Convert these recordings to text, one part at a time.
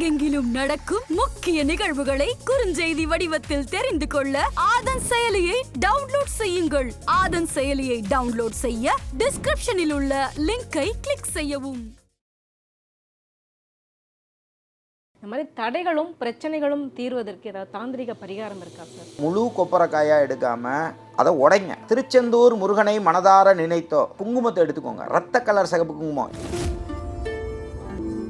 உலகெங்கிலும் நடக்கும் முக்கிய நிகழ்வுகளை குறுஞ்செய்தி வடிவத்தில் தெரிந்து கொள்ள ஆதன் செயலியை டவுன்லோட் செய்யுங்கள். ஆதன் செயலியை டவுன்லோட் செய்ய டிஸ்கிரிப்ஷனில் உள்ள லிங்கை கிளிக் செய்யவும். இந்த மாதிரி தடைகளும் பிரச்சனைகளும் தீர்வதற்கு ஏதாவது தாந்திரிக பரிகாரம் இருக்கா சார் முழு கொப்பரைக்காயா எடுக்காம அதை உடைங்க. திருச்செந்தூர் முருகனை மனதார நினைத்தோ குங்குமத்தை எடுத்துக்கோங்க. ரத்த கலர் சிகப்பு குங்குமம்.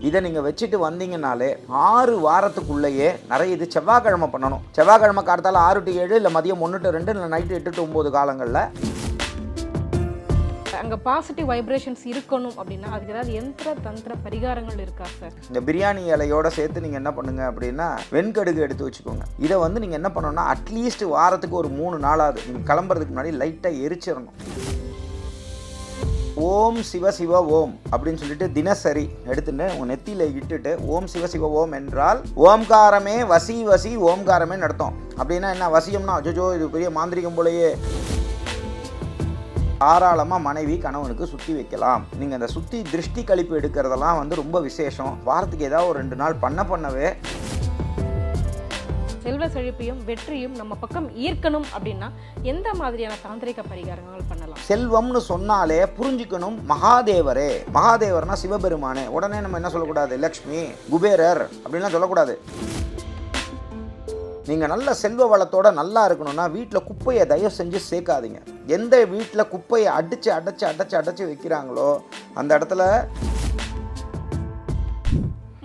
இதை நீங்கள் வச்சுட்டு வந்தீங்கனாலே ஆறு வாரத்துக்குள்ளேயே நிறைய இது செவ்வாய்க்கிழமை பண்ணணும். செவ்வாய்க்கிழமை காலத்தால் ஆறு டு ஏழு இல்லை மதியம் ஒன்று டு ரெண்டு இல்லை நைட்டு எட்டு டு ஒம்பது காலங்களில் அங்க பாசிட்டிவ் வைப்ரேஷன்ஸ் இருக்கணும் அப்படின்னா அதுக்கு ஏதாவது யந்திர தந்திர பரிகாரங்கள் இருக்கா சார் இந்த பிரியாணி இலையோட சேர்த்து நீங்கள் என்ன பண்ணுங்க அப்படின்னா வெண்கடுகு எடுத்து வச்சுக்கோங்க. இதை வந்து நீங்கள் என்ன பண்ணணும்னா அட்லீஸ்ட் வாரத்துக்கு ஒரு மூணு நாளாவது நீங்கள் கிளம்புறதுக்கு முன்னாடி லைட்டாக எரிச்சிடணும். ஓம் சிவ சிவ ஓம் அப்படின்னு சொல்லிட்டு தினசரி எடுத்துட்டு உங்கள் நெத்தியில் இட்டுட்டு ஓம் சிவ சிவ ஓம் என்றால் ஓம்காரமே வசி வசி ஓம்காரமே நடத்தும் அப்படின்னா என்ன? வசியம்னா அஜோஜோ இது பெரிய மாந்திரிகம் போலயே. தாராளமாக மனைவி கணவனுக்கு சுற்றி வைக்கலாம். நீங்கள் அந்த சுற்றி திருஷ்டி கழிப்பு எடுக்கிறதெல்லாம் வந்து ரொம்ப விசேஷம். வாரத்துக்கு ஏதாவது ஒரு ரெண்டு நாள் பண்ண பண்ணவே செல்வ செழிப்பையும் வெற்றியும் நம்ம பக்கம் ஈர்க்கணும் அப்படின்னா எந்த மாதிரியான தாந்திரிக பரிகாரங்கள் பண்ணலாம்? செல்வம்னு சொன்னாலே புரிஞ்சுக்கணும் மகாதேவரே. மகாதேவர்னா சிவபெருமானே. உடனே நம்ம என்ன சொல்லக்கூடாது? லக்ஷ்மி குபேரர் அப்படின்லாம் சொல்லக்கூடாது. நீங்கள் நல்ல செல்வ வளத்தோட நல்லா இருக்கணும்னா வீட்டில் குப்பையை தயவு செஞ்சு சேர்க்காதீங்க. எந்த வீட்டில் குப்பையை அடித்து அடைச்சி அடைச்சி அடைச்சி வைக்கிறாங்களோ அந்த இடத்துல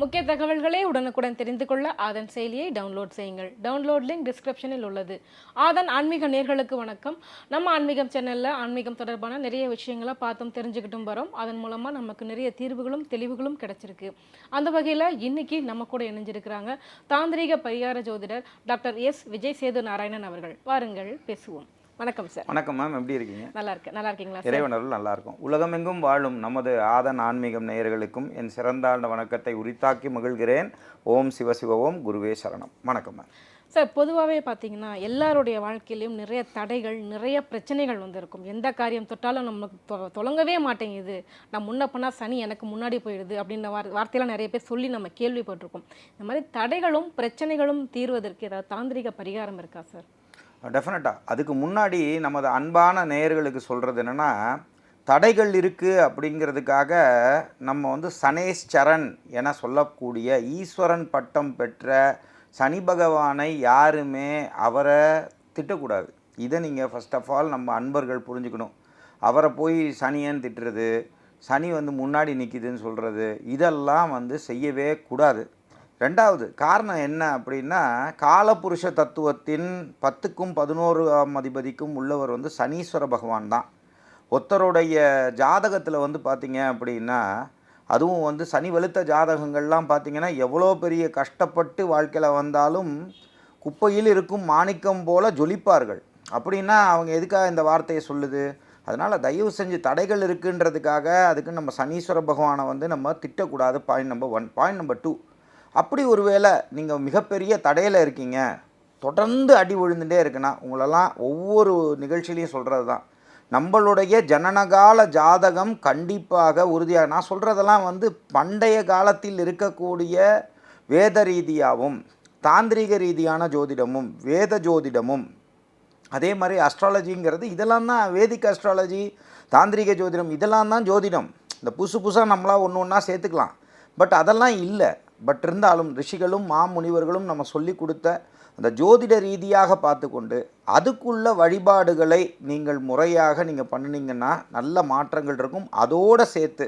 முக்கிய தகவல்களை உடனுக்குடன் தெரிந்து கொள்ள ஆதன் செயலியை டவுன்லோட் செய்யுங்கள். டவுன்லோட் லிங்க் டிஸ்கிரிப்ஷனில் உள்ளது. ஆதன் ஆன்மீக நேர்களுக்கு வணக்கம். நம்ம ஆன்மீகம் சேனலில் ஆன்மீகம் தொடர்பான நிறைய விஷயங்களை பார்த்தும் தெரிஞ்சுக்கிட்டும் வரோம். அதன் மூலமாக நமக்கு நிறைய தீர்வுகளும் தெளிவுகளும் கிடைச்சிருக்கு. அந்த வகையில் இன்னைக்கு நம்ம கூட இணைஞ்சிருக்கிறாங்க தாந்திரிக பரிகார ஜோதிடர் டாக்டர் எஸ். விஜய் சேது நாராயணன் அவர்கள். வாருங்கள் பேசுவோம். வணக்கம் சார் வணக்கம் மேம் எப்படி இருக்கீங்க? நல்லா இருக்கு நல்லா இருக்கீங்களா சார் இறைவனருள் நல்லா இருக்கும் உலகமெங்கும் வாழும் நமது ஆதன் ஆன்மீகம் நேயர்களுக்கும் என் சிறந்தாண்ட வணக்கத்தை உரித்தாக்கி மகிழ்கிறேன். ஓம் சிவசிவ ஓம் குருவே சரணம். வணக்கம் மேம் சார் பொதுவாகவே பார்த்தீங்கன்னா எல்லாருடைய வாழ்க்கையிலையும் நிறைய தடைகள் நிறைய பிரச்சனைகள் வந்து இருக்கும் எந்த காரியம் தொட்டாலும் நமக்கு தொ- தொடங்கவே மாட்டேங்குது. நான் முன்ன பண்ணால் சனி எனக்கு முன்னாடி போயிடுது அப்படின்ற வார் வார்த்தையெல்லாம் நிறைய பேர் சொல்லி நம்ம கேள்விப்பட்டிருக்கோம். இந்த மாதிரி தடைகளும் பிரச்சனைகளும் தீர்வதற்கு ஏதாவது தாந்திரிக பரிகாரம் இருக்கா சார் டெஃபினட்டாக அதுக்கு முன்னாடி நமது அன்பான நேயர்களுக்கு சொல்கிறது என்னென்னா தடைகள் இருக்குது அப்படிங்கிறதுக்காக நம்ம வந்து சனேஸ்வரன் என சொல்லக்கூடிய ஈஸ்வரன் பட்டம் பெற்ற சனி பகவானை யாருமே அவரை திட்டக்கூடாது. இதை நீங்கள் ஃபர்ஸ்ட் ஆஃப் ஆல் நம்ம அன்பர்கள் புரிஞ்சுக்கணும். அவரை போய் சனியன் திட்டுறது? சனி வந்து முன்னாடி நிற்கிதுன்னு சொல்கிறது இதெல்லாம் வந்து செய்யவே கூடாது. ரெண்டாவது காரணம் என்ன அப்படின்னா காலபுருஷ தத்துவத்தின் பத்துக்கும் பதினோரு அதிபதிக்கும் உள்ளவர் வந்து சனீஸ்வர பகவான் தான். ஒருத்தருடைய ஜாதகத்தில் வந்து பார்த்திங்க அப்படின்னா அதுவும் வந்து சனி வெளுத்த ஜாதகங்கள்லாம் பார்த்திங்கன்னா எவ்வளோ பெரிய கஷ்டப்பட்டு வாழ்க்கையில் வந்தாலும் குப்பையில் இருக்கும் மாணிக்கம் போல ஜொலிப்பார்கள். அப்படின்னா அவங்க எதுக்காக இந்த வார்த்தையை சொல்லுது? அதனால் தயவு செஞ்சு தடைகள் இருக்குன்றதுக்காக அதுக்கு நம்ம சனீஸ்வர பகவானை வந்து நம்ம திட்டக்கூடாது. Point number one point number two அப்படி ஒருவேளை நீங்கள் மிகப்பெரிய தடையில் இருக்கீங்க. தொடர்ந்து அடி விழுந்துட்டே இருக்குன்னா உங்களெல்லாம் ஒவ்வொரு நிகழ்ச்சியிலையும் சொல்கிறது தான் நம்மளுடைய ஜனனகால ஜாதகம் கண்டிப்பாக உறுதியாக நான் சொல்கிறதெல்லாம் வந்து பண்டைய காலத்தில் இருக்கக்கூடிய வேத ரீதியாகவும் தாந்திரிக ரீதியான ஜோதிடமும் வேத ஜோதிடமும் அதே மாதிரி அஸ்ட்ராலஜிங்கிறது இதெல்லாம் தான் வேதிக் அஸ்ட்ராலஜி தாந்திரிக ஜோதிடம் இதெல்லாம் தான் ஜோதிடம். இந்த புதுசு புதுசாக நம்மளா ஒன்று ஒன்றா சேர்த்துக்கலாம். பட் அதெல்லாம் இல்லை. பட் இருந்தாலும் ரிஷிகளும் மாமுனிவர்களும் நம்ம சொல்லி கொடுத்த அந்த ஜோதிட ரீதியாக பார்த்து கொண்டு அதுக்குள்ள வழிபாடுகளை நீங்கள் முறையாக நீங்கள் பண்ணினீங்கன்னா நல்ல மாற்றங்கள் இருக்கும். அதோடு சேர்த்து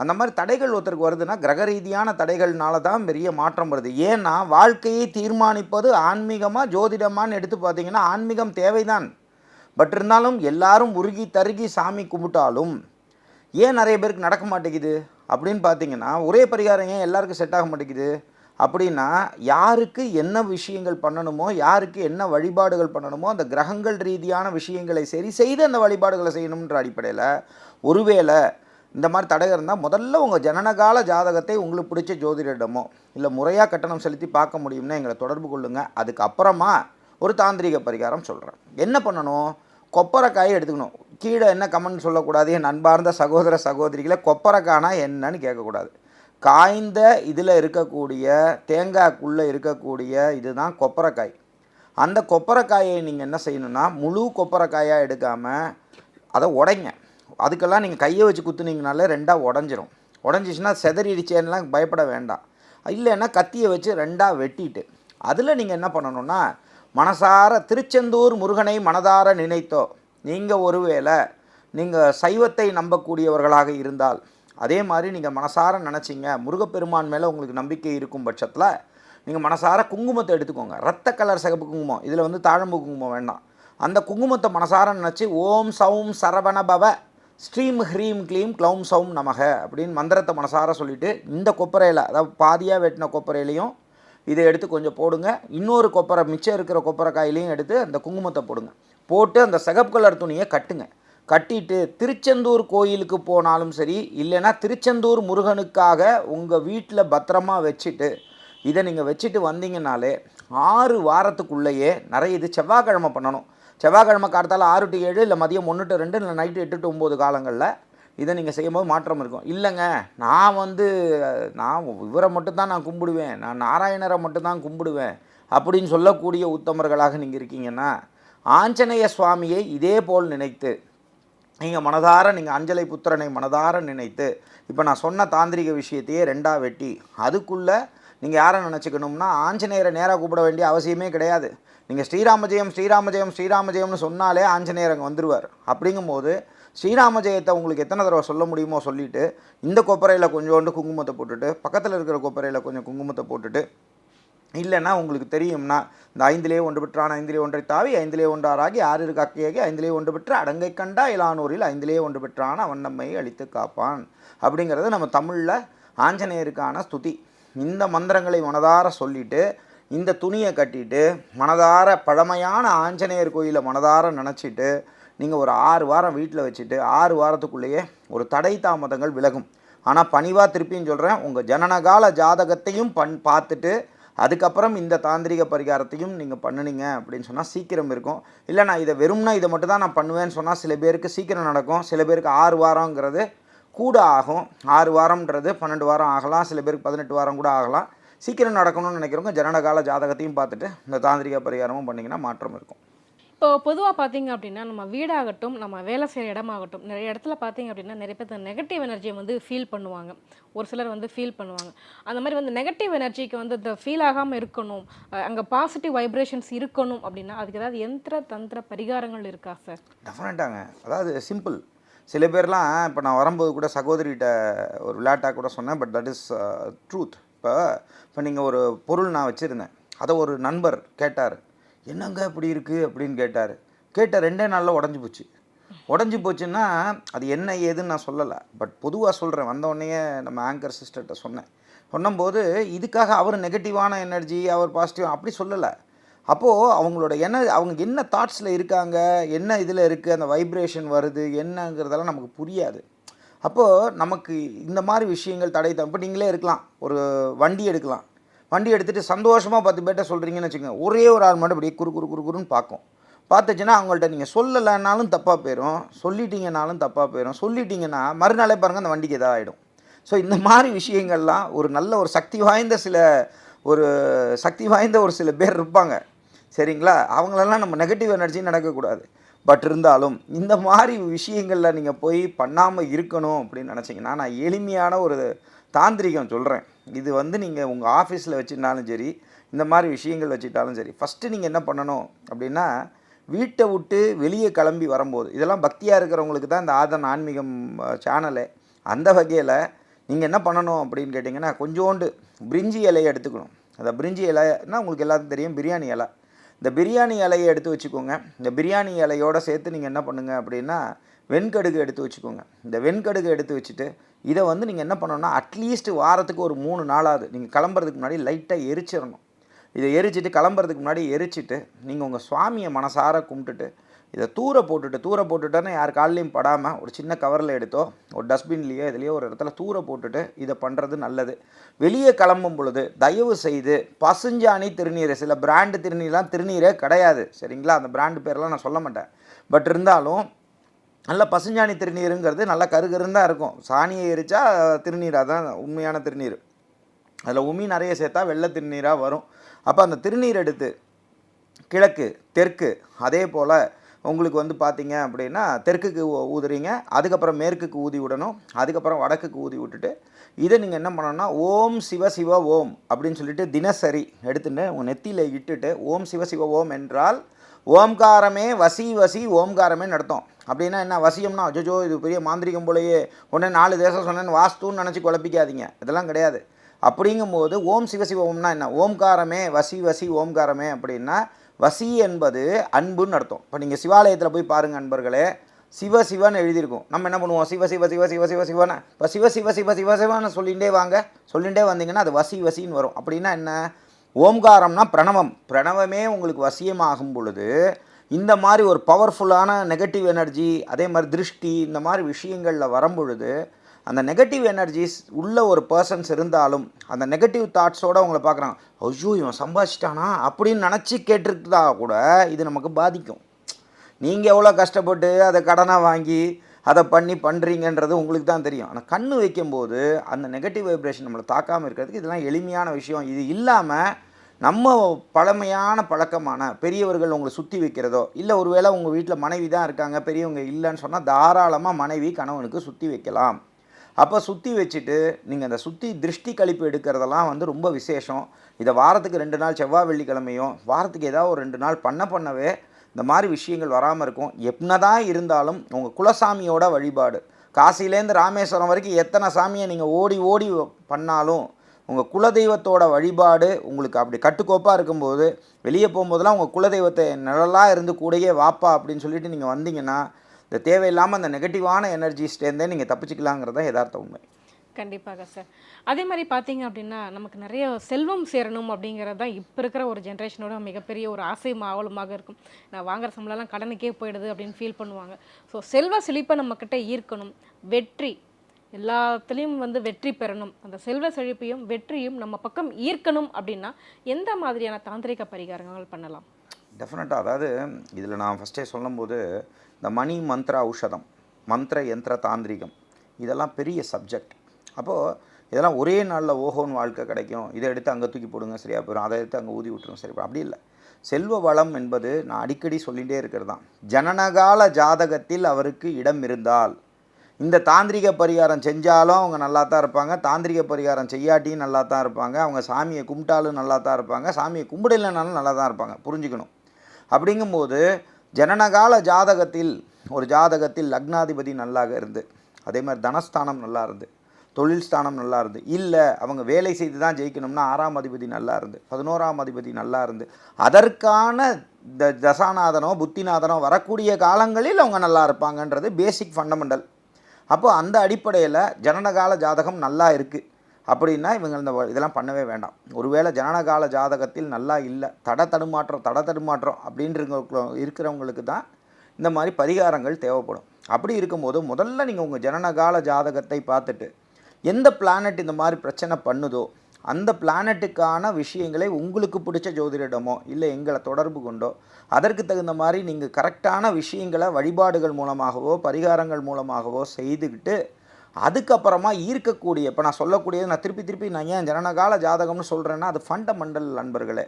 அந்த மாதிரி தடைகள் ஒருத்தருக்கு வருதுன்னா கிரக ரீதியான தடைகள்னால தான் பெரிய மாற்றம் வருது. ஏன்னா வாழ்க்கையை தீர்மானிப்பது ஆன்மீகமாக ஜோதிடமான்னு எடுத்து பார்த்தீங்கன்னா ஆன்மீகம் தேவைதான். பட் இருந்தாலும் எல்லாரும் உருகி தருகி சாமி கும்பிட்டாலும் ஏன் நிறைய பேருக்கு நடக்க மாட்டேங்குது? அப்படின்னு பார்த்தீங்கன்னா ஒரே பரிகாரம் ஏன் எல்லாருக்கும் செட் ஆக மாட்டேங்குது? அப்படின்னா யாருக்கு என்ன விஷயங்கள் பண்ணணுமோ யாருக்கு என்ன வழிபாடுகள் பண்ணணுமோ அந்த கிரகங்கள் ரீதியான விஷயங்களை சரி செய்து அந்த வழிபாடுகளை செய்யணுன்ற அடிப்படையில் ஒருவேளை இந்த மாதிரி தடை இருந்தால் முதல்ல உங்கள் ஜனனகால ஜாதகத்தை உங்களுக்கு பிடிச்ச ஜோதிடரிடமோ இல்லை முறையாக கட்டணம் செலுத்தி பார்க்க முடியும்னா எங்களை தொடர்பு கொள்ளுங்கள் அதுக்கப்புறமா ஒரு தாந்திரிக பரிகாரம் சொல்கிறேன் என்ன பண்ணணும்? கொப்பரைக்காயை எடுத்துக்கணும். கீழே என்ன கமெண்ட் சொல்லக்கூடாது? என் அன்பார்ந்த சகோதர சகோதரிகளை கொப்பரைக்கானா என்னன்னு கேட்கக்கூடாது. காய்ந்த இதில் இருக்கக்கூடிய தேங்காய்க்குள்ளே இருக்கக்கூடிய இதுதான் கொப்பரைக்காய். அந்த கொப்பரைக்காயை நீங்கள் என்ன செய்யணும்னா முழு கொப்பரைக்காயாக எடுக்காமல் அதை உடைங்க. அதுக்கெல்லாம் நீங்கள் கையை வச்சு குத்துனீங்கனாலே ரெண்டாக உடஞ்சிரும். உடஞ்சிச்சின்னா செதறிடுச்சேன்னெலாம் பயப்பட வேண்டாம். இல்லைன்னா கத்தியை வச்சு ரெண்டாக வெட்டிட்டு அதில் நீங்கள் என்ன பண்ணணும்னா மனசார திருச்செந்தூர் முருகனை மனதார நினைத்தோ நீங்கள் ஒருவேளை நீங்கள் சைவத்தை நம்பக்கூடியவர்களாக இருந்தால் அதே மாதிரி நீங்கள் மனசார நினச்சிங்க முருகப்பெருமான் மேலே உங்களுக்கு நம்பிக்கை இருக்கும் பட்சத்தில் நீங்கள் மனசார குங்குமத்தை எடுத்துக்கோங்க. ரத்த கலர் சிகப்பு குங்குமம் இதில் வந்து தாழம்பு குங்குமம் வேண்டாம். அந்த குங்குமத்தை மனசார நினச்சி ஓம் சவும் சரவண பவ ஸ்ரீம் ஹ்ரீம் க்ளீம் க்ளௌம் சவும் நமக அப்படின்னு மந்திரத்தை மனசார சொல்லிவிட்டு இந்த கொப்பரையில் அதாவது பாதியாக வெட்டின கொப்பரையிலையும் இதை எடுத்து கொஞ்சம் போடுங்க. இன்னொரு கொப்பரை மிச்சம் இருக்கிற கொப்பரைக்காயிலையும் எடுத்து அந்த குங்குமத்தை போடுங்க. போட்டு அந்த சிகப்பு கலர் துணியை கட்டுங்க. கட்டிட்டு திருச்செந்தூர் கோயிலுக்கு போனாலும் சரி இல்லைன்னா திருச்செந்தூர் முருகனுக்காக உங்கள் வீட்டில் பத்திரமா வச்சுட்டு இதை நீங்கள் வச்சுட்டு வந்தீங்கனாலே ஆறு வாரத்துக்குள்ளேயே நிறைய இது செவ்வாய்க்கிழமை பண்ணணும். செவ்வாய்க்கிழமை காலத்தால் ஆறு டு ஏழு இல்லை மதியம் ஒன்று டு ரெண்டு இல்லை நைட்டு எட்டு டு ஒம்பது காலங்களில் இதை நீங்கள் செய்யும்போது மாற்றம் இருக்கும். இல்லைங்க நான் வந்து நான் இவரை மட்டும்தான் நான் கும்பிடுவேன். நான் நாராயணரை மட்டும்தான் கும்பிடுவேன். அப்படின்னு சொல்லக்கூடிய உத்தமர்களாக நீங்கள் இருக்கீங்கன்னா ஆஞ்சநேய சுவாமியை இதே போல் நினைத்து நீங்கள் மனதார நீங்கள் அஞ்சலை புத்திரனை மனதார நினைத்து இப்போ நான் சொன்ன தாந்திரிக விஷயத்தையே ரெண்டாக வெட்டி அதுக்குள்ளே நீங்கள் யாரை நினச்சிக்கணும்னா ஆஞ்சநேயரை நேராக கூப்பிட வேண்டிய அவசியமே கிடையாது. நீங்கள் ஸ்ரீராமஜெயம் ஸ்ரீராமஜெயம் ஸ்ரீராமஜெயம்னு சொன்னாலே ஆஞ்சநேயர் அங்கே வந்துடுவார் அப்படிங்கும்போது ஸ்ரீராம ஜெயத்தை உங்களுக்கு எத்தனை தடவை சொல்ல முடியுமோ சொல்லிவிட்டு இந்த கொப்பரையில் கொஞ்சோண்டு குங்குமத்தை போட்டுட்டு பக்கத்தில் இருக்கிற கொப்பரையில் கொஞ்சம் குங்குமத்தை போட்டுட்டு இல்லைன்னா உங்களுக்கு தெரியும்னா இந்த ஐந்திலே ஒன்று பெற்றான் ஐந்திலே ஒன்றை தாவி ஐந்திலே ஒன்றாராகி ஆறு இருக்கு ஐந்திலே ஒன்று பெற்று அடங்கை கண்டா இலானூரில் ஐந்திலே ஒன்று பெற்றான் அவன் நம்மை அழித்து காப்பான். அப்படிங்கிறது நம்ம தமிழில் ஆஞ்சநேயருக்கான ஸ்துதி. இந்த மந்திரங்களை மனதார சொல்லிவிட்டு இந்த துணியை கட்டிட்டு மனதார பழமையான ஆஞ்சநேயர் கோயிலை மனதார நினச்சிட்டு நீங்கள் ஒரு ஆறு வாரம் வீட்டில் வச்சுட்டு ஆறு வாரத்துக்குள்ளேயே ஒரு தடை தாமதங்கள் விலகும். ஆனால் பணிவாக திருப்பியும் சொல்கிறேன் உங்கள் ஜனனகால ஜாதகத்தையும் பண் பார்த்துட்டு அதுக்கப்புறம் இந்த தாந்திரிக பரிகாரத்தையும் நீங்கள் பண்ணுனீங்க அப்படின்னு சொன்னால் சீக்கிரம் இருக்கும். இல்லை நான் இதை வெறும்னா இதை மட்டும் தான் நான் பண்ணுவேன்னு சொன்னால் சில பேருக்கு சீக்கிரம் நடக்கும். சில பேருக்கு ஆறு வாரங்கிறது கூட ஆகும். ஆறு வாரம்ன்றது பன்னெண்டு வாரம் ஆகலாம். சில பேருக்கு பதினெட்டு வாரம் கூட ஆகலாம். சீக்கிரம் நடக்கணும்னு நினைக்கிறவங்க ஜனனகால ஜாதகத்தையும் பார்த்துட்டு இந்த தாந்திரிக பரிகாரமும் பண்ணிங்கன்னா மாற்றம் இருக்கும். இப்போ பொதுவாக பார்த்தீங்க அப்படின்னா நம்ம வீடாகட்டும் நம்ம வேலை செய்கிற இடமாகட்டும் நிறைய இடத்துல பார்த்தீங்க அப்படின்னா நிறைய பேர் நெகட்டிவ் எனர்ஜியை வந்து ஃபீல் பண்ணுவாங்க. ஒரு சிலர் வந்து ஃபீல் பண்ணுவாங்க. அந்த மாதிரி வந்து நெகட்டிவ் எனர்ஜிக்கு வந்து இந்த ஃபீல் ஆகாமல் இருக்கணும் அங்கே பாசிட்டிவ் வைப்ரேஷன்ஸ் இருக்கணும் அப்படின்னா அதுக்கு ஏதாவது எந்திர தந்திர பரிகாரங்கள் இருக்கா சார் டெஃபினட்டாங்க அதாவது சிம்பிள் சில பேர்லாம் இப்போ நான் வரும்போது கூட சகோதரிகிட்ட ஒரு விளையாட்டாக கூட சொன்னேன் பட் தட் இஸ் ட்ரூத் இப்போ இப்போ நீங்கள் ஒரு பொருள் நான் வச்சுருந்தேன். அதை ஒரு நண்பர் கேட்டார். என்னங்க இப்படி இருக்குது அப்படின்னு கேட்டார். கேட்ட ரெண்டே நாளில் உடஞ்சி போச்சு. உடஞ்சி போச்சுன்னா அது என்ன ஏதுன்னு நான் சொல்லலை. பட் பொதுவாக சொல்கிறேன் வந்தோடனே நம்ம ஆங்கர் சிஸ்டர்கிட்ட சொன்னேன். சொன்னபோது இதுக்காக அவர் நெகட்டிவான எனர்ஜி அவர் பாசிட்டிவ் அப்படி சொல்லலை. அப்போது அவங்களோட என்ன அவங்க என்ன தாட்ஸில் இருக்காங்க? என்ன இதில் இருக்குது அந்த வைப்ரேஷன் வருது? என்னங்கிறதெல்லாம் நமக்கு புரியாது. அப்போது நமக்கு இந்த மாதிரி விஷயங்கள் தடை தான் இப்போ நீங்களே இருக்கலாம். ஒரு வண்டி எடுக்கலாம். வண்டி எடுத்துகிட்டு சந்தோஷமாக பத்து பேர்ட்ட சொல்கிறீங்கன்னு வச்சுக்கோங்க. ஒரே ஒரு ஆள் மட்டும் அப்படியே குறு குறு குறு குறுன்னு பார்க்கும். பார்த்துச்சுன்னா அவங்கள்ட்ட நீங்கள் சொல்லலைன்னாலும் தப்பாக போயிடும் சொல்லிட்டீங்கனாலும் தப்பாக போயிடும் சொல்லிட்டீங்கன்னா மறுநாளே பாருங்கள் அந்த வண்டிக்கு எதாவது ஆகிடும் ஸோ இந்த மாதிரி விஷயங்கள்லாம் ஒரு நல்ல ஒரு சக்தி வாய்ந்த சில ஒரு சக்தி வாய்ந்த ஒரு சில பேர் இருப்பாங்க. சரிங்களா? அவங்களெல்லாம் நம்ம நெகட்டிவ் எனர்ஜி நடக்கக்கூடாது. பட் இருந்தாலும் இந்த மாதிரி விஷயங்களில் நீங்கள் போய் பண்ணாமல் இருக்கணும் அப்படின்னு நினச்சிங்கன்னா நான் எளிமையான ஒரு தாந்திரிகம் சொல்கிறேன் இது வந்து நீங்கள் உங்கள் ஆஃபீஸில் வச்சுட்டாலும் சரி இந்த மாதிரி விஷயங்கள் வச்சுட்டாலும் சரி ஃபஸ்ட்டு நீங்கள் என்ன பண்ணணும் அப்படின்னா வீட்டை விட்டு வெளியே கிளம்பி வரும்போது இதெல்லாம் பக்தியாக இருக்கிறவங்களுக்கு தான் இந்த ஆதன் ஆன்மீகம் சேனலு அந்த வகையில் நீங்கள் என்ன பண்ணணும் அப்படின்னு கேட்டிங்கன்னா கொஞ்சோண்டு பிரிஞ்சி இலையை எடுத்துக்கணும். அந்த பிரிஞ்சி இலைன்னா உங்களுக்கு எல்லாத்துக்கும் தெரியும் பிரியாணி இலை. இந்த பிரியாணி இலையை எடுத்து வச்சுக்கோங்க. இந்த பிரியாணி இலையோடு சேர்த்து நீங்கள் என்ன பண்ணுங்க அப்படின்னா வெண்கடுகு எடுத்து வச்சுக்கோங்க. இந்த வெண்கடுகு எடுத்து வச்சுட்டு இதை வந்து நீங்கள் என்ன பண்ணணும்னா அட்லீஸ்ட் வாரத்துக்கு ஒரு மூணு நாளாவது நீங்கள் கிளம்புறதுக்கு முன்னாடி லைட்டாக எரிச்சிடணும். இதை எரிச்சிட்டு கிளம்புறதுக்கு முன்னாடி எரிச்சிட்டு நீங்கள் உங்கள் சுவாமியை மனசார கும்பிட்டுட்டு இதை தூர போட்டுட்டு தூர போட்டுட்டோன்னா யார் கால்லையும் படாமல் ஒரு சின்ன கவரில் எடுத்தோ ஒரு டஸ்ட்பின்லேயோ இதுலேயோ ஒரு இடத்துல தூர போட்டுட்டு இதை பண்ணுறது நல்லது. வெளியே கிளம்பும் பொழுது தயவு செய்து பசுஞ்சாணி திருநீர் சில பிராண்டு திருநீர்லாம் திருநீரே கிடையாது. சரிங்களா? அந்த பிராண்டு பேரெலாம் நான் சொல்ல மாட்டேன். பட் இருந்தாலும் நல்ல பசுஞ்சாணி திருநீருங்கிறது நல்லா கருகருன்னு தான் இருக்கும். சாணியை எரிச்சா திருநீர் அதான் உண்மையான திருநீர். அதில் உமி நிறைய சேர்த்தா வெள்ளை திருநீராக வரும். அப்போ அந்த திருநீர் எடுத்து கிழக்கு தெற்கு அதே போல் உங்களுக்கு வந்து பார்த்தீங்க அப்படின்னா தெற்குக்கு ஊ- ஊதுறீங்க அதுக்கப்புறம் மேற்குக்கு ஊதி விடணும் அதுக்கப்புறம் வடக்குக்கு ஊதி விட்டுட்டு இதை நீங்கள் என்ன பண்ணணும்னா ஓம் சிவ சிவ ஓம் அப்படின்னு சொல்லிட்டு தினசரி எடுத்துட்டு உங்கள் நெத்தியில் இட்டுட்டு ஓம் சிவ சிவ ஓம் என்றால் ஓம்காரமே வசி வசி ஓம்காரமே நடத்தும் அப்படின்னா என்ன வசியம்னா அஜோஜோ இது பெரிய மாந்திரிகம் போலயே உடனே நாலு தேசம் சொன்னேன்னு வாஸ்துன்னு நினச்சி குழப்பிக்காதீங்க. இதெல்லாம் கிடையாது. அப்படிங்கும்போது ஓம் சிவ சிவ ஓம்னா என்ன? ஓம்காரமே வசி வசி ஓம்காரமே அப்படின்னா வசி என்பது அன்புன்னு அர்த்தம். இப்போ நீங்கள் சிவாலயத்தில் போய் பாருங்கள் அன்பர்களே சிவ சிவன்னு எழுதியிருக்கும். நம்ம என்ன பண்ணுவோம்? சிவ சிவ சிவ சிவ சிவ சிவன இப்போ சிவ சிவ சிவ சிவ சிவன்னு சொல்லிகிட்டே வாங்க. சொல்லிகிட்டே வந்தீங்கன்னா அது வசி வசின்னு வரும். அப்படின்னா என்ன? ஓம்காரம்னா பிரணவம். பிரணவமே உங்களுக்கு வசியமாகும் பொழுது இந்த மாதிரி ஒரு பவர்ஃபுல்லான நெகட்டிவ் எனர்ஜி அதே மாதிரி திருஷ்டி இந்த மாதிரி விஷயங்களில் வரும்பொழுது அந்த நெகட்டிவ் எனர்ஜிஸ் உள்ள ஒரு பர்சன்ஸ் இருந்தாலும் அந்த நெகட்டிவ் தாட்ஸோடு அவங்கள பார்க்குறாங்க ஐயோ இவன் சம்பாதிச்சிட்டானா? அப்படின்னு நினச்சி கேட்டுருக்குதா கூட இது நமக்கு பாதிக்கும். நீங்கள் எவ்வளோ கஷ்டப்பட்டு அதை கடனாக வாங்கி அதை பண்ணி பண்ணுறீங்கன்றது உங்களுக்கு தான் தெரியும். ஆனால் கண்ணு வைக்கும்போது அந்த நெகட்டிவ் வைப்ரேஷன் நம்மளை தாக்காமல் இருக்கிறதுக்கு இதெல்லாம் எளிமையான விஷயம். இது இல்லாமல் நம்ம பழமையான பழக்கமான பெரியவர்கள் உங்களை சுற்றி வைக்கிறதோ இல்லை ஒருவேளை உங்கள் வீட்டில் மனைவி தான் இருக்காங்க பெரியவங்க இல்லைன்னு சொன்னால் தாராளமாக மனைவி கணவனுக்கு சுற்றி வைக்கலாம். அப்போ சுற்றி வச்சுட்டு நீங்கள் அந்த சுற்றி திருஷ்டி கழிப்பு எடுக்கிறதெல்லாம் வந்து ரொம்ப விசேஷம். இதை வாரத்துக்கு ரெண்டு நாள் செவ்வாய் வெள்ளிக்கிழமையும் வாரத்துக்கு ஏதாவது ஒரு ரெண்டு நாள் பண்ண பண்ணவே இந்த மாதிரி விஷயங்கள் வராமல் இருக்கும். என்னதான் இருந்தாலும் உங்கள் குலசாமியோட வழிபாடு. காசிலேருந்து ராமேஸ்வரம் வரைக்கும் எத்தனை சாமியை நீங்கள் ஓடி ஓடி பண்ணாலும் உங்கள் குலதெய்வத்தோட வழிபாடு உங்களுக்கு அப்படி கட்டுக்கோப்பாக இருக்கும்போது வெளியே போகும்போதெல்லாம் உங்கள் குலதெய்வத்தை நிழலாக இருந்து கூடயே வாப்பா அப்படின்னு சொல்லிட்டு நீங்கள் வந்தீங்கன்னா இந்த தேவையில்லாமல் அந்த நெகட்டிவான எனர்ஜிஸ்டேருந்தே நீங்கள் தப்பிச்சுக்கலாங்கிறது தான் யதார்த்த உண்மை. கண்டிப்பாக சார் அதே மாதிரி பார்த்தீங்க அப்படின்னா நமக்கு நிறைய செல்வம் சேரணும் அப்படிங்கிறது தான் இப்போ இருக்கிற ஒரு ஜென்ரேஷனோட மிகப்பெரிய ஒரு ஆசையும் ஆவலுமாக இருக்கும். நான் வாங்குற சம்பளம்லாம் கடனுக்கே போயிடுது அப்படின்னு ஃபீல் பண்ணுவாங்க. ஸோ செல்வ செழிப்பை நம்மக்கிட்ட ஈர்க்கணும். வெற்றி எல்லாத்துலேயும் வந்து வெற்றி பெறணும். அந்த செல்வ செழிப்பையும் வெற்றியும் நம்ம பக்கம் ஈர்க்கணும் அப்படின்னா எந்த மாதிரியான தாந்திரிக பரிகாரங்கள் பண்ணலாம்? டெஃபினட்டாக அதாவது இதில் நான் ஃபஸ்ட்டே சொல்லும்போது இந்த மணி மந்திர ஔஷதம் மந்திர யந்திர தாந்திரிகம் இதெல்லாம் பெரிய சப்ஜெக்ட் அப்போது இதெல்லாம் ஒரே நாளில் ஓஹோன்னு வாழ்க்கை கிடைக்கும். இதை எடுத்து அங்கே தூக்கி போடுங்க சரியா போயிடும் அதை எடுத்து அங்கே ஊதி விட்டுருங்க சரி அப்படி இல்லை. செல்வ வளம் என்பது நான் அடிக்கடி சொல்லிகிட்டே இருக்கிறது தான் ஜனனகால ஜாதகத்தில் அவருக்கு இடம் இருந்தால் இந்த தாந்திரிக பரிகாரம் செஞ்சாலும் அவங்க நல்லா தான் இருப்பாங்க. தாந்திரிக பரிகாரம் செய்யாட்டியும் நல்லா தான் இருப்பாங்க. அவங்க சாமியை கும்பிட்டாலும் நல்லா தான் இருப்பாங்க. சாமியை கும்பிடலைனாலும் நல்லா தான் இருப்பாங்க. புரிஞ்சுக்கணும். அப்படிங்கும்போது ஜனனகால ஜாதகத்தில் ஒரு ஜாதகத்தில் லக்னாதிபதி நல்லாக இருந்து அதே மாதிரி தனஸ்தானம் நல்லா இருந்து தொழில் ஸ்தானம் நல்லா இருந்து இல்லை அவங்க வேலை செய்து தான் ஜெயிக்கணும்னா ஆறாம் அதிபதி நல்லா இருந்து பதினோராம் அதிபதி நல்லா இருந்து அதற்கான த தசாநாதனோ புத்திநாதனோ வரக்கூடிய காலங்களில் அவங்க நல்லா இருப்பாங்கன்றது பேசிக் ஃபண்டமெண்டல் அப்போ அந்த அடிப்படையில் ஜனனகால ஜாதகம் நல்லா இருக்குது அப்படின்னா இவங்க இந்த இதெல்லாம் பண்ணவே வேண்டாம். ஒருவேளை ஜனனகால ஜாதகத்தில் நல்லா இல்லை தட தடுமாற்றம் தட தடுமாற்றம் அப்படின்ற இருக்கிறவங்களுக்கு தான் இந்த மாதிரி பரிகாரங்கள் தேவைப்படும். அப்படி இருக்கும்போது முதல்ல நீங்கள் உங்கள் ஜனனகால ஜாதகத்தை பார்த்துட்டு எந்த பிளானட் இந்த மாதிரி பிரச்சனை பண்ணுதோ அந்த பிளானட்டுக்கான விஷயங்களை உங்களுக்கு பிடிச்ச ஜோதிடமோ இல்லை எங்களை தொடர்பு கொண்டோ அதற்கு தகுந்த மாதிரி நீங்கள் கரெக்டான விஷயங்களை வழிபாடுகள் மூலமாகவோ பரிகாரங்கள் மூலமாகவோ செய்துக்கிட்டு அதுக்கப்புறமா ஈர்க்கக்கூடிய இப்போ நான் சொல்லக்கூடியது நான் திருப்பி திருப்பி நான் ஏன் ஜனனகால ஜாதகம்னு சொல்கிறேன்னா அது ஃபண்டமெண்டல் நண்பர்களே.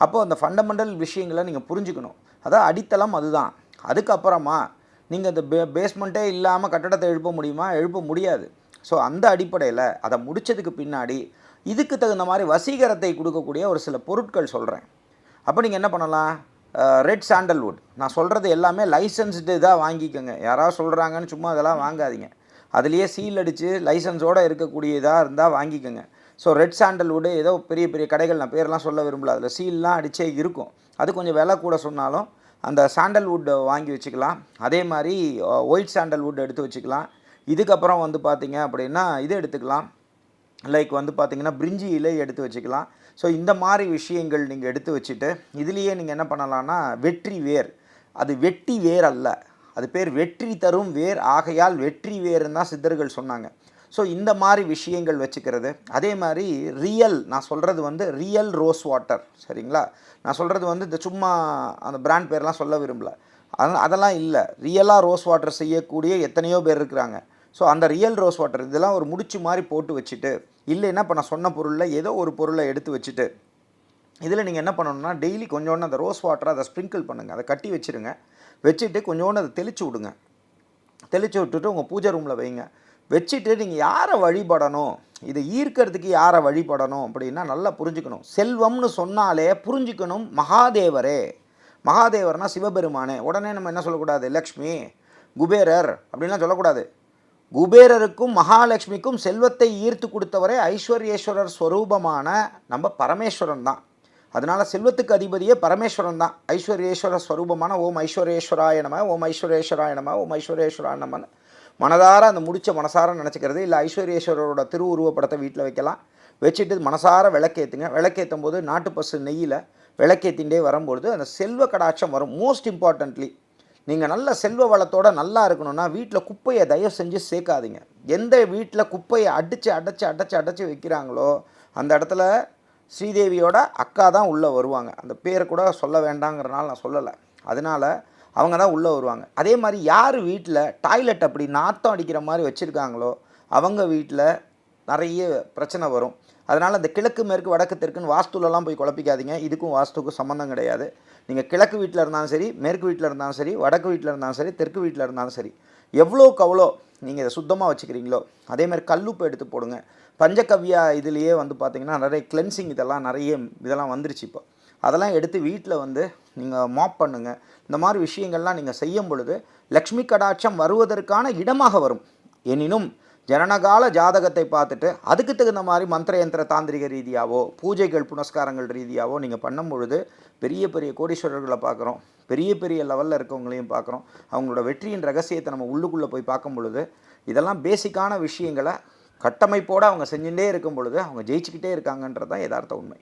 அப்போது அந்த ஃபண்டமெண்டல் விஷயங்களை நீங்கள் புரிஞ்சுக்கணும். அதான் அடித்தளம் அதுதான். அதுக்கப்புறமா நீங்கள் அந்த பே பேஸ்மெண்ட்டே இல்லாமல் கட்டடத்தை எழுப்ப முடியுமா? எழுப்ப முடியாது. ஸோ அந்த அடிப்படையில் அதை முடித்ததுக்கு பின்னாடி இதுக்கு தகுந்த மாதிரி வசீகரத்தை கொடுக்கக்கூடிய ஒரு சில பொருட்கள் சொல்கிறேன் அப்போ நீங்கள் என்ன பண்ணலாம்? ரெட் சாண்டல்வுட் நான் சொல்கிறது எல்லாமே லைசன்ஸ்டு இதாக வாங்கிக்கோங்க. யாராவது சொல்கிறாங்கன்னு சும்மா அதெல்லாம் வாங்காதீங்க. அதுலேயே சீல் அடித்து லைசன்ஸோடு இருக்கக்கூடியதாக இருந்தால் வாங்கிக்கோங்க. ஸோ ரெட் சாண்டல்வுட் ஏதோ பெரிய பெரிய கடைகள் நான் பேரெலாம் சொல்ல விரும்பல. அதில் சீல்லாம் அடித்தே இருக்கும். அது கொஞ்சம் விலை கூட சொன்னாலும் அந்த சாண்டல்வுட் வாங்கி வச்சுக்கலாம். அதே மாதிரி ஒயிட் சாண்டல்வுட் எடுத்து வச்சுக்கலாம். இதுக்கப்புறம் வந்து பார்த்தீங்க அப்படின்னா இது எடுத்துக்கலாம். லைக் வந்து பார்த்தீங்கன்னா பிரிஞ்சி இலை எடுத்து வச்சுக்கலாம். ஸோ இந்த மாதிரி விஷயங்கள் நீங்கள் எடுத்து வச்சுட்டு இதுலேயே நீங்கள் என்ன பண்ணலாம்னா வெற்றி வேர். அது வெட்டி வேர் அல்ல. அது பேர் வெற்றி தரும் வேர். ஆகையால் வெற்றி வேர்னு தான் சித்தர்கள் சொன்னாங்க. ஸோ இந்த மாதிரி விஷயங்கள் வச்சுக்கிறது. அதே மாதிரி ரியல் நான் சொல்கிறது வந்து ரியல் ரோஸ் வாட்டர் சரிங்களா? நான் சொல்கிறது வந்து இந்த சும்மா அந்த பிராண்ட் பேர்லாம் சொல்ல விரும்பல. அதெல்லாம் இல்லை. ரியலாக ரோஸ் வாட்டர் செய்யக்கூடிய எத்தனையோ பேர் இருக்கிறாங்க. ஸோ அந்த ரியல் ரோஸ் வாட்டர் இதெல்லாம் ஒரு முடிச்சு மாதிரி போட்டு வச்சுட்டு இல்லைன்னா இப்போ நான் சொன்ன பொருளில் ஏதோ ஒரு பொருளை எடுத்து வச்சுட்டு இதில் நீங்கள் என்ன பண்ணணும்னா டெய்லி கொஞ்சோண்டு அந்த ரோஸ் வாட்டரை அதை ஸ்ப்ரிங்கிள் பண்ணுங்கள் அதை கட்டி வச்சுருங்க. வச்சுட்டு கொஞ்சோண்டு அதை தெளிச்சு விடுங்க. தெளிச்சு விட்டுட்டு உங்கள் பூஜை ரூமில் வைங்க. வச்சுட்டு நீங்கள் யாரை வழிபடணும்? இதை ஈர்க்கிறதுக்கு யாரை வழிபடணும் அப்படின்னா நல்லா புரிஞ்சுக்கணும். செல்வம்னு சொன்னாலே புரிஞ்சுக்கணும் மகாதேவரே. மகாதேவர்னா சிவபெருமானே. உடனே நம்ம என்ன சொல்லக்கூடாது? லக்ஷ்மி குபேரர் அப்படின்லாம் சொல்லக்கூடாது. குபேரருக்கும் மகாலட்சுமிக்கும் செல்வத்தை ஈர்த்து கொடுத்தவரே ஐஸ்வர்யேஸ்வரர் ஸ்வரூபமான நம்ம பரமேஸ்வரன் தான். அதனால் செல்வத்துக்கு அதிபதியே பரமேஸ்வரன் தான். ஐஸ்வர்யேஸ்வர ஸ்வரூபமான ஓம் ஐஸ்வர்யேஸ்வராய நம ஓம் ஐஸ்வர்யேஸ்வராய நம ஓம் ஐஸ்வர்யேஸ்வராய நமன்னு மனதார அந்த முடிச்ச மனசார நினச்சிக்கிறது. இல்லை ஐஸ்வர்யேஸ்வரரோட திருவுருவப்படத்தை வீட்டில் வைக்கலாம். வச்சுட்டு மனசார விளக்கேற்றுங்க விளக்கேற்றும் போது நாட்டு பசு நெய்யில் விளக்கேற்றிண்டே வரும்பொழுது அந்த செல்வ கடாட்சம் வரும். மோஸ்ட் இம்பார்ட்டன்ட்லி நீங்கள் நல்ல செல்வ வளத்தோட நல்லா இருக்கணும்னா வீட்டில் குப்பையை தயவு செஞ்சு சேர்க்காதீங்க. எந்த வீட்டில் குப்பையை அடித்து அடைச்சி அடைச்சி அடைச்சி வைக்கிறாங்களோ அந்த இடத்துல ஸ்ரீதேவியோட அக்கா தான் உள்ளே வருவாங்க. அந்த பேரை கூட சொல்ல வேண்டாங்கிறனால நான் சொல்லலை. அதனால் அவங்க தான் உள்ளே வருவாங்க. அதே மாதிரி யார் வீட்டில் டாய்லெட் அப்படி நாத்தம் அடிக்கிற மாதிரி வச்சுருக்காங்களோ அவங்க வீட்டில் நிறைய பிரச்சனை வரும். அதனால் அந்த கிழக்கு மேற்கு வடக்கு தெற்குன்னு வாஸ்துலலாம் போய் குழப்பிக்காதீங்க. இதுக்கும் வாஸ்துக்கும் சம்மந்தம் கிடையாது. நீங்கள் கிழக்கு வீட்டில் இருந்தாலும் சரி மேற்கு வீட்டில் இருந்தாலும் சரி வடக்கு வீட்டில் இருந்தாலும் சரி தெற்கு வீட்டில் இருந்தாலும் சரி எவ்வளோக்கு அவ்வளோ நீங்கள் இதை சுத்தமாக வச்சுக்கிறீங்களோ அதேமாதிரி கல்லுப்பு எடுத்து போடுங்க. பஞ்சகவ்யா இதுலேயே வந்து பார்த்திங்கன்னா நிறைய கிளென்சிங் இதெல்லாம் நிறைய இதெல்லாம் வந்துருச்சு இப்போ. அதெல்லாம் எடுத்து வீட்டில் வந்து நீங்கள் மாப் பண்ணுங்கள் இந்த மாதிரி விஷயங்கள்லாம் நீங்கள் செய்யும் பொழுது லக்ஷ்மி கடாட்சம் வருவதற்கான இடமாக வரும். எனினும் ஜனனகால ஜாதகத்தை பார்த்துட்டு அதுக்கு தகுந்த மாதிரி மந்திர யந்திர தாந்திரிக ரீதியாவோ பூஜைகள் புனஸ்காரங்கள் ரீதியாவோ நீங்கள் பண்ணும் பொழுது பெரிய பெரிய கோடீஸ்வரர்களை பார்க்குறோம். பெரிய பெரிய லெவலில் இருக்கவங்களையும் பார்க்குறோம். அவங்களோட வெற்றியின் ரகசியத்தை நம்ம உள்ளுக்குள்ளே போய் பார்க்கும் பொழுது இதெல்லாம் பேசிக்கான விஷயங்களை கட்டமைப்போடு அவங்க செஞ்சுட்டே இருக்கும் பொழுது அவங்க ஜெயிச்சுக்கிட்டே இருக்காங்கன்றது தான் யதார்த்த உண்மை.